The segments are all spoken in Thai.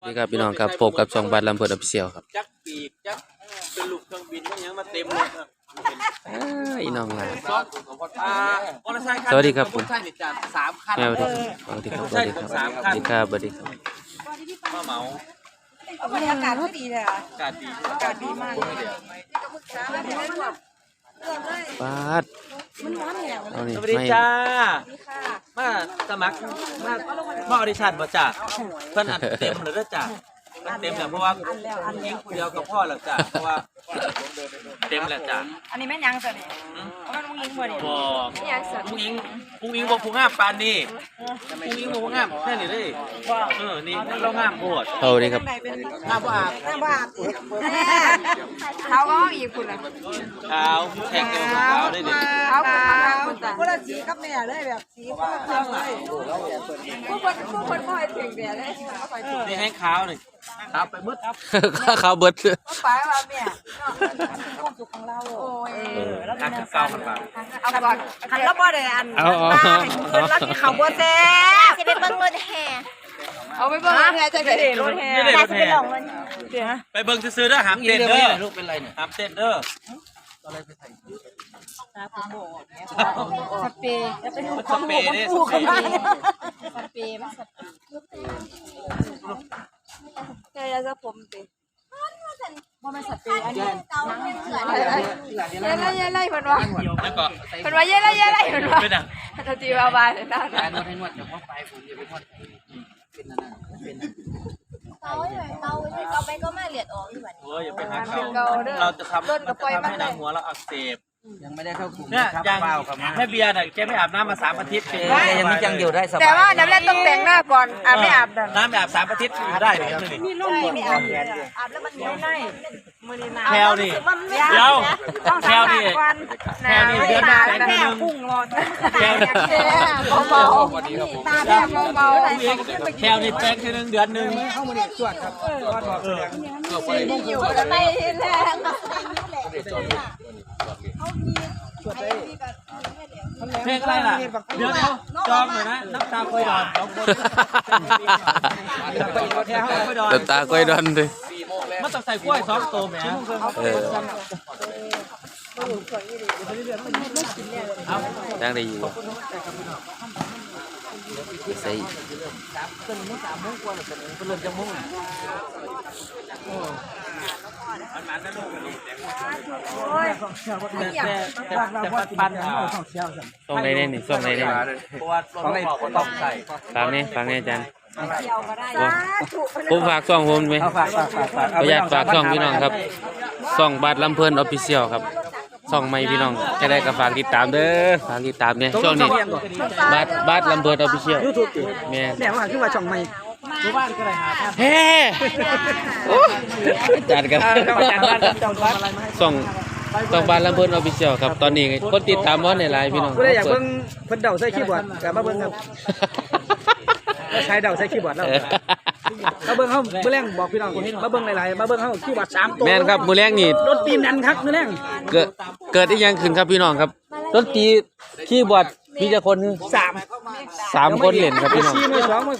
สวัสดีครับพี่น้องครับพบกับช่องบัตรลำเพิดออฟฟิเชียลครับจักปีกจักเป็นลูกเครื่องบินมันยังมาเต็มเลยครับอ้าอีน้องหลานสองอ่ามอเตอร์ไซค์คันสวัสดีครับผม มอเตอร์ไซค์นี่จัดสามคัน แม่สวัสดีครับสวัสดีครับสวัสดีครับสวัสดีครับสวัสดีครับมาเหมาบรรยากาศก็ดีเลยอะอากาศดีอากาศดีมากเลยบาด มันร้อนเนี่ยเอานี่สวัสดีไม่จ้าค่ะมาสมัครมามาออดิชั่นบ่จ้าเพิ่นอัดเต็มเลยเด้อจ้ามันเต็มแล้วเพราะว่าผู้หญิงผู้เดียวกับพ่อแล้วจ้าเพราะว่าเต็มแล้วจ้าอันนี้แม่นยังสิเนี่ยเอามันลุงยิงบ่เนี่ยบ่ยังสิผู้หญิงผู้หญิงบ่ผู้งามปานนี้ผู้หญิงบ่ผู้งามแค่นี้เลยเออนี่มันเรางามโพดเอาดีครับ งามบ่อาบน้ำบาดเขาก็อีกคุณอะขาวแทงเต็มขาวได้ดิเขาก็ คนละสีกับแม่เลยแบบสีคนละเครื่องเลยผู้คนผู้คนคอยถึงเดียเลยเขาคอยถึงนี่ให้ขาวหน่อยขาวไปมืดข้าวเบิดเขาไปว่าแม่ความสุขของเราโอ้ยทางเก่ากันเปล่าเอาก่อนหันแล้วบ่ได้อันเอาเอาให้คนรักที่เขาบ่แซ่บจะไปเบิ่งรถแห่เอาไปเบิ่งรถแห่จะได้รถแห่นี่เลยแต่รถจะไปแห่ลองรถเดี๋ยวไปเบิ่งซื้อๆเด้อหามเต้นเด้อลูกเป็นไรเนี่ยหามเต้นเด้อ สเปรย์จะเป็นมันสเปรย์เนี่ยสเปรย์สเปรย์มันสเปรย์แค่ยาสระผมติว่ามันสเปรย์อันนี้เกาเป็นเสือเย้ไล่เย้ไล่เพิ่นว่าเพิ่นว่าเย้ไล่เย้ไล่เพิ่นว่าเป็นอะถ้าจีว่าบายเลยนะเกาเลยเกาเลยเกา ไปก็มาเลียดออกอยู่แบบนี้โอ้ยอย่าไปหาเป็นเขาเกาเด้อเราจะทำต้นกับปล่อยทำมันให้เลหนัยงหัวเราอักเสบ ยังไม่ได้เข้ากลุ่มเนี่ยครับยังเปล่าครับมาแม่เบียร์น่ะแกไม่อาบน้ำมาสามอาทิตย์เอ๊ะยังไม่จังเดียวได้สบายแต่ว่าน้ำแรกต้องแต่งหน้าก่อนอาบไม่อาบดันน้ำไม่อาบสามอาทิตย์ได้ไหมนี่มีร่มไม่อาบอาบแล้วมันเหนียวใน มือนี่นาแพลวนี่มันไม่เดี๋ยวต้องแพลวนี่วันแพลวนี่เดือนหน้าแต่งแม่เดือนหนึ่งพุ่งรอนแพลวนี่เบาๆตาแม่เบาแพลวนี่แป้งทีนึงเดือนหนึ่งเข้ามาเนี่ยตรวจครับตรวจบอกแสดงๆอยู่แล้วไม่แรงเพลงอะไรล่ะ เดี๋ยวเดี๋ยวจองหน่อยนะ น้ำตาคอยดอนสองคนแค่คอยดอนเติมตาก้อยดอน เลยมันต้องใส่กล้วยสองตัวแหมเออยังได้อยู่ใส่โอ้ยแต่แต่แต่ปันปันอะส่งได้แน่นี่ส่งได้แน่นี่เพราะว่าต้องบอกว่าต้องใส่ฟังนี่ฟังนี่อาจารย์ เดียวก็ได้ผมฝากช่องผมไหมเอาฝากฝากฝากฝากขออนุญาตฝากช่องพี่น้องครับช่องบัตรลำเพลินออฟฟิเชียลครับช่องใหม่พี่น้องจะได้ก็ฝากติดตามเด้อฝากติดตามเนี่ยช่องนี้บัตรบัตรลำเพลินออฟฟิเชียลยูทูบแม่นแม่ว่าคือว่าช่องใหม่ทุกบ้านก็ได้หาท่านเฮ้โอ้จัดกันส่องส่องบ้านลำเพิ่นออฟฟิเชียลครับตอนนี้คนติดตามว่าในไลน์พี่น้องผู้ใดอยากเบิ่งเพิ่นเดาใส่คีย์บอร์ดก็มาเบิ่งครับแล้ว ใช้เดาใส่คีย์บอร์ดแล้วมาเบิ่งเฮามื้อแรงบอกพี่น้องมาเบิ่งหลายๆมาเบิ่งเฮาคีย์บอร์ด3ตัวแม่นครับมื้อแรกนี่รถตีนนันครับมื้อแรงเกิดเกิดอีหยังขึ้นครับพี่น้องครับดนตรีคีย์บอร์ดมีแต่คนคือสามสามคนเล่นครับพี่น้องสี่มือสองมือ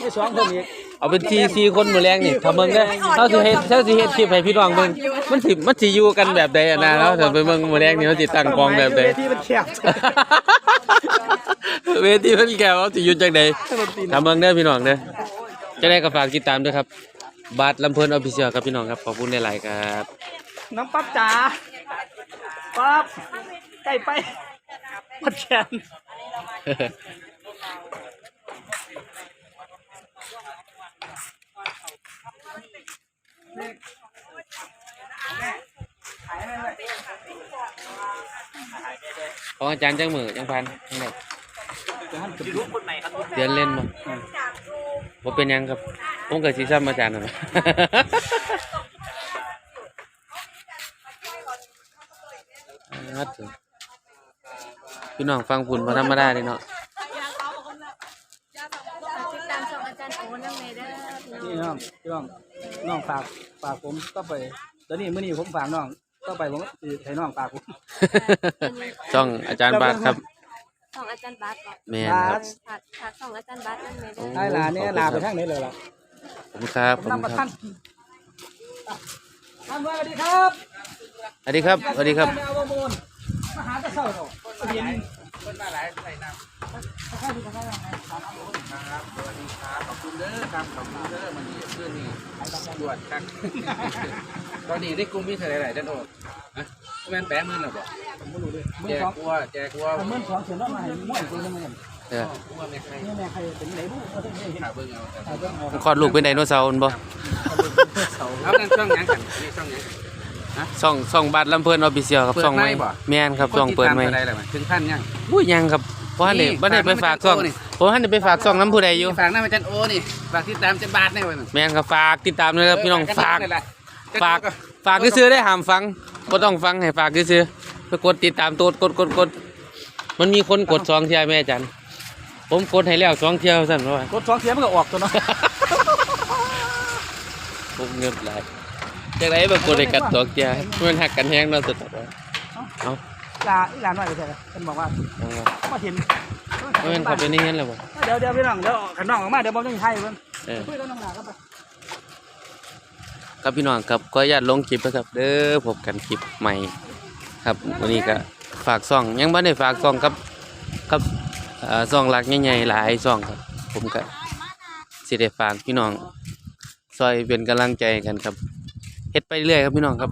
มือสองเพิ่มอีกเอาเป็นทีซีคนมื้อแรกนี่ถ้าเบิ่งเด้อเฮาสิเฮ็ดเฮาสิเฮ็ดคลิปให้พี่น้องเบิ่งมันสิมันสิอยู่กันแบบใดอะนะแล้วถ้าไปเบิ่งมื้อแรกนี่เฮาสิตั้งกองแบบใดเวทีมันแคบ เวทีมันแก้วสิอยู่จังใดถ้าเบิ่งเด้อพี่น้องเด้อจะได้ก็ฝากติดตามด้วยครับ บาทลำเพิ่นออฟฟิเชียลครับพี่น้องครับ ขอบคุณหลายๆครับ น้องปั๊บจ๋าปั๊บใกล้ไปปัดแขนของอาจารย์จังมือจังพันจังได ยูทูบคนใหม่ครับเดือนเล่นบ่บ่เป็นหยังครับ ผมก็สิซ้ำอาจารย์นั่นแหละครับผมพี่น้องฟังฝุ่นบ่ธรรมดาเด้เนาะติดตามช่องอาจารย์โอ้นั่งในเด้อพี่น้องนี่น้องพี่น้องน้องฝากฝากผมก็ไปตอนนี้มื้อนี้ผมฝากน้องก็ไปผมสิให้น้องฝากผมช่องอาจารย์บาทครับ ช่องอาจารย์บัสก่อนแม่นครับ ฝากฝากช่องอาจารย์บัสนั่งในเด้อให้ลาเนี่ยลาไปทางไหนเลยล่ะขอบคุณครับขอบนำคุมาณคท่ารับนท่านสวัสดีครับสวัสดีครับสวัสดีครับ เอาวมูลมาหาแต่เศร้าเนาะ เย็นเพิ่นมาหลายใส่น้ำตอนนี้ได้กลุ่มมีเท่าไหร่ด้านโอ้อะแม่นแปะมือหรอบ่ไม่รู้เลยมือแจสกองวัวแจกวัวมือสองเสียน้องมาให้ม้วนตัวนึงเนี่ยเออวัวแม่ใครแม่ใครเป็นไหนรู้ก็ต้องเห็นหาเบิ่งเอาเอาเบิ่งเอาคลอดลูกเป็นไดโนเสาร์บ่เอานั่นช่องหยังกันนี่ช่องหยัง ช่องช่องบัตรลำเพลินออฟฟิเชียลครับเปิดช่องใหม่ไมค์บ่ แม่นครับช่องเปิดใหม่คนติตาท่าใแล้วถึงพันยัง อุ้ยยังครับเพราะท่านได้นี่บ่ได้ไปฝากช่องฝากน้ำอาจารย์โอ้นี่ ผมท่านได้ไปฝากช่องน้ำผู้ใดอยู่ฝากหน้าอาจารย์โอนี่ฝากติดตามจะบาทแน่วันนึงแม่นครับฝากติดตามด้วยครับพี่น้องฝากเลยล่ะฝากฝากซื้อๆได้ห้ามฟังบ่ต้องฟังให้ฝากซื้อๆไปกดติดตามตัวกดกดกดมันมีคนกดสองเที่ยแม่อาจารย์ผมกดให้แล้วสองเที่ยวสั่นว่ารถสองเสียมันก็ออกตัวเนาะ ผมเงิบหลาย จากไหนแบบกดให้กัดสองเที่ยมันหักกันแห้งเนาะสุดท้ายเอาลาอีหลานหน่อยไปเถอะเป็นบอกว่าเอามามาเห็นเอามันเข้าไปในเงี้ยแล้วบ่เดี๋ยวเดี๋ยวพี่น้องเดี๋ยวขันน้องออกมาเดี๋ยวผมต้องให้เพิ่นเออคุยกับน้องหลานครับไปครับพี่น้องครับก็ญาตลงคลิปนะครับ เด้อพบกันคลิปใหม่ ครับวันนี้ก็ฝากซ่อง ยังบ่ได้ฝากซ่องกับกับเอ่อซ่องหลักใหญ่ๆหลายซ่องครับ ผมก็สิได้ฝากพี่น้องซอยเป็นกำลังใจกันครับ เฮ็ดไปเรื่อยครับพี่น้องครับ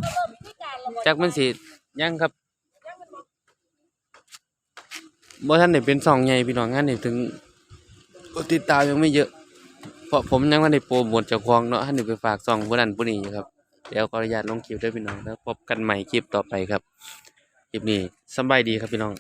จักมันสิยังครับบ่ทันได้เป็นซ่องใหญ่พี่น้องงานนี่ถึงติดตามยังไม่เยอะ เพราะผมยังไม่ได้โปรโมทเจ้าของเนาะท่านได้ไปฝากซองผู้นั้นผู้นี้ครับเดี๋ยวขออนุญาตลงคลิปด้วยพี่น้องแล้วพบกันใหม่คลิปต่อไปครับคลิปนี้สบายดีครับพี่น้อง